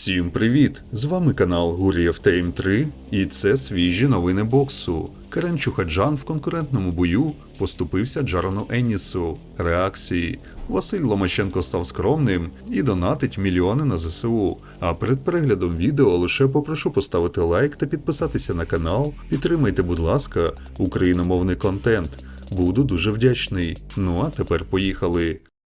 Всім привіт! З вами канал Гур'єв Тейм 3 і це свіжі новини боксу. Карен Чухаджан в конкурентному бою поступився Джарону Еннісу. Реакції. Василь Ломаченко став скромним і донатить мільйони на ЗСУ. А перед переглядом відео лише попрошу поставити лайк та підписатися на канал. Підтримайте, будь ласка, україномовний контент. Буду дуже вдячний. Ну а тепер поїхали.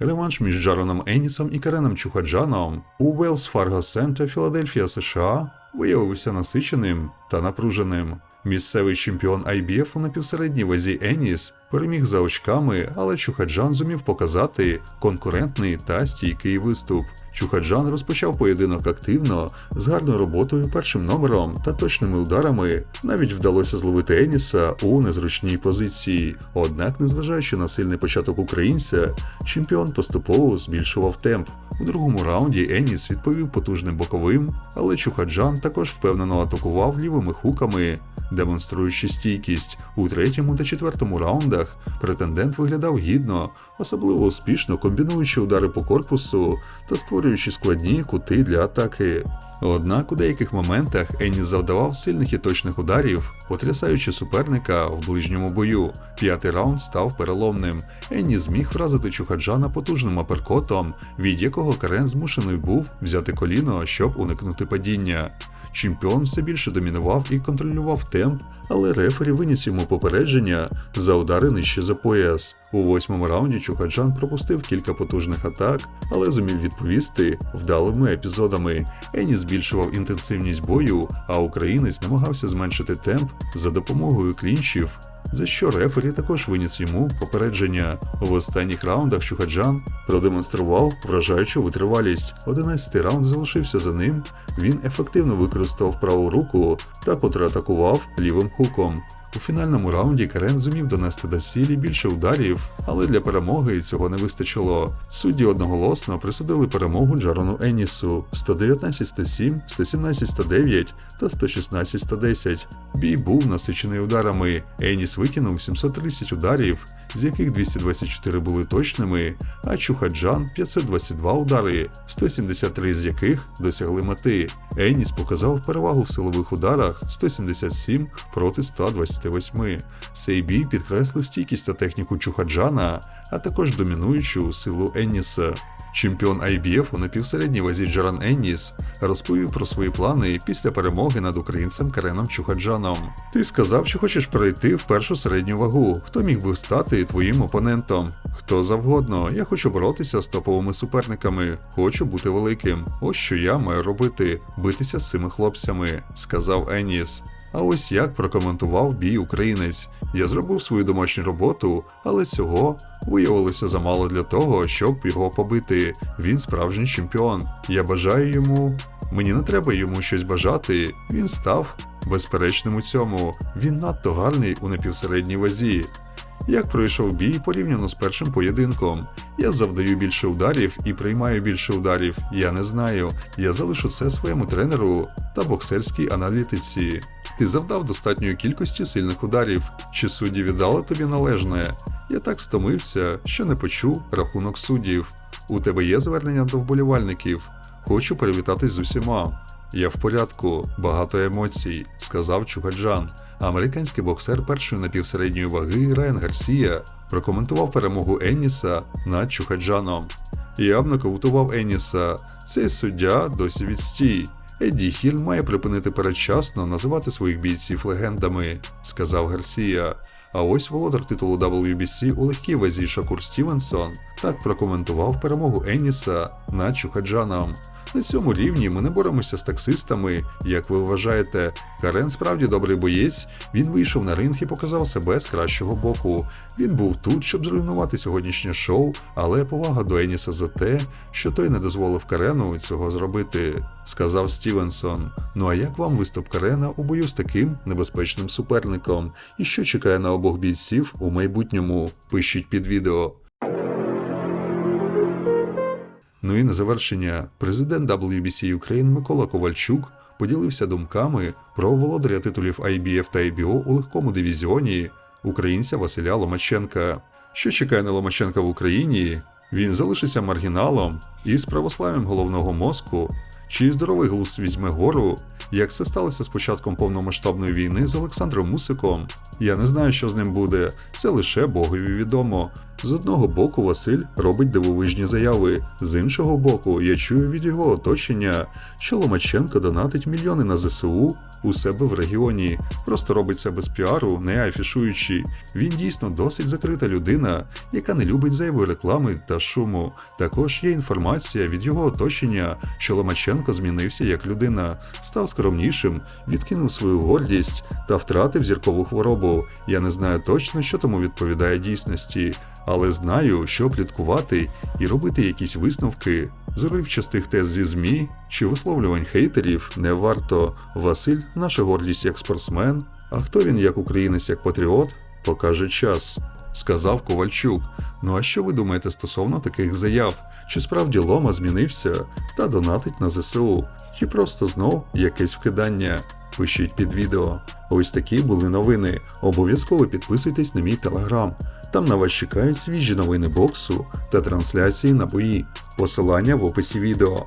Реванш між Джароном Енісом і Кареном Чухаджаном у Wells Fargo Center, Філадельфія, США виявився насиченим та напруженим. Місцевий чемпіон IBF у напівсередній вазі Еніс переміг за очками, але Чухаджан зумів показати конкурентний та стійкий виступ. Чухаджан розпочав поєдинок активно, з гарною роботою першим номером та точними ударами. Навіть вдалося зловити Еніса у незручній позиції. Однак, незважаючи на сильний початок українця, чемпіон поступово збільшував темп. У другому раунді Еніс відповів потужним боковим, але Чухаджан також впевнено атакував лівими хуками, демонструючи стійкість. У третьому та четвертому раундах претендент виглядав гідно, особливо успішно комбінуючи удари по корпусу та створюючи складні кути для атаки. Однак у деяких моментах Еніс завдавав сильних і точних ударів, потрясаючи суперника в ближньому бою. П'ятий раунд став переломним. Еніс зміг вразити Чухаджана потужним аперкотом, від якого Карен змушений був взяти коліно, щоб уникнути падіння. Чемпіон все більше домінував і контролював темп, але рефері виніс йому попередження за удари нижче за пояс. У восьмому раунді Чухаджан пропустив кілька потужних атак, але зумів відповісти вдалими епізодами. Ені збільшував інтенсивність бою, а українець намагався зменшити темп за допомогою клінчів. За що рефері також виніс йому попередження. В останніх раундах Чухаджан продемонстрував вражаючу витривалість. Одинадцятий раунд залишився за ним. Він ефективно використав праву руку та контратакував лівим хуком. У фінальному раунді Карен зумів донести до сілі більше ударів, але для перемоги цього не вистачило. Судді одноголосно присудили перемогу Джарону Енісу 119-107, 117-109 та 116-110. Бій був насичений ударами. Еніс викинув 730 ударів, з яких 224 були точними, а Чухаджан 522 удари, 173 з яких досягли мети. Еніс показав перевагу в силових ударах 177 проти 128. Цей бій підкреслив стійкість та техніку Чухаджана, а також домінуючу силу Енніса. Чемпіон IBF у напівсередній вазі Джаран Енніс розповів про свої плани після перемоги над українцем Кареном Чухаджаном. Ти сказав, що хочеш перейти в першу середню вагу. Хто міг би стати твоїм опонентом? Хто завгодно. Я хочу боротися з топовими суперниками. Хочу бути великим. Ось що я маю робити битися з цими хлопцями, сказав Еніс. А ось як прокоментував бій українець. Я зробив свою домашню роботу, але цього виявилося замало для того, щоб його побити. Він справжній чемпіон. Я бажаю йому. Мені не треба йому щось бажати. Він став безперечним у цьому. Він надто гарний у напівсередній вазі. Як пройшов бій порівняно з першим поєдинком. Я завдаю більше ударів і приймаю більше ударів. Я не знаю. Я залишу це своєму тренеру та боксерській аналітиці. Ти завдав достатньої кількості сильних ударів. Чи судді віддали тобі належне? Я так стомився, що не почув рахунок суддів. У тебе є звернення до вболівальників. Хочу привітатись з усіма. Я в порядку, багато емоцій, сказав Чугаджан. Американський боксер першої напівсередньої ваги Райан Гарсія прокоментував перемогу Енніса над Чухаджаном. Я б нокаутував Енніса. Цей суддя досі відстій. Едді Хіль має припинити передчасно називати своїх бійців легендами, сказав Гарсія. А ось володар титулу WBC у легкій вазі Шакур Стівенсон так прокоментував перемогу Енніса над Чухаджаном. На цьому рівні ми не боремося з таксистами. Як ви вважаєте, Карен справді добрий боєць. Він вийшов на ринг і показав себе з кращого боку. Він був тут, щоб зруйнувати сьогоднішнє шоу, але повага до Еніса за те, що той не дозволив Карену цього зробити, сказав Стівенсон. Ну а як вам виступ Карена у бою з таким небезпечним суперником? І що чекає на обох бійців у майбутньому? Пишіть під відео. Ну і на завершення, президент WBC Ukraine Микола Ковальчук поділився думками про володаря титулів IBF та IBO у легкому дивізіоні українця Василя Ломаченка. Що чекає на Ломаченка в Україні? Він залишиться маргіналом із православ'ям головного мозку. Чи здоровий глузд візьме гору? Як це сталося з початком повномасштабної війни з Олександром Мусиком? Я не знаю, що з ним буде. Це лише Богові відомо. З одного боку, Василь робить дивовижні заяви, з іншого боку, я чую від його оточення, що Ломаченко донатить мільйони на ЗСУ у себе в регіоні. Просто робить це без піару, не афішуючи. Він дійсно досить закрита людина, яка не любить зайвої реклами та шуму. Також є інформація від його оточення, що Ломаченко змінився як людина, став скромнішим, відкинув свою гордість та втратив зіркову хворобу. Я не знаю точно, що тому відповідає дійсності, але знаю, що пліткувати і робити якісь висновки з уривчастих тез зі ЗМІ чи висловлювань хейтерів не варто. Василь наша гордість як спортсмен. А хто він як українець, як патріот, покаже час. Сказав Ковальчук. Ну а що ви думаєте стосовно таких заяв? Чи справді Лома змінився та донатить на ЗСУ? Чи просто знов якесь вкидання? Пишіть під відео. Ось такі були новини. Обов'язково підписуйтесь на мій телеграм. Там на вас чекають свіжі новини боксу та трансляції на бої. Посилання в описі відео.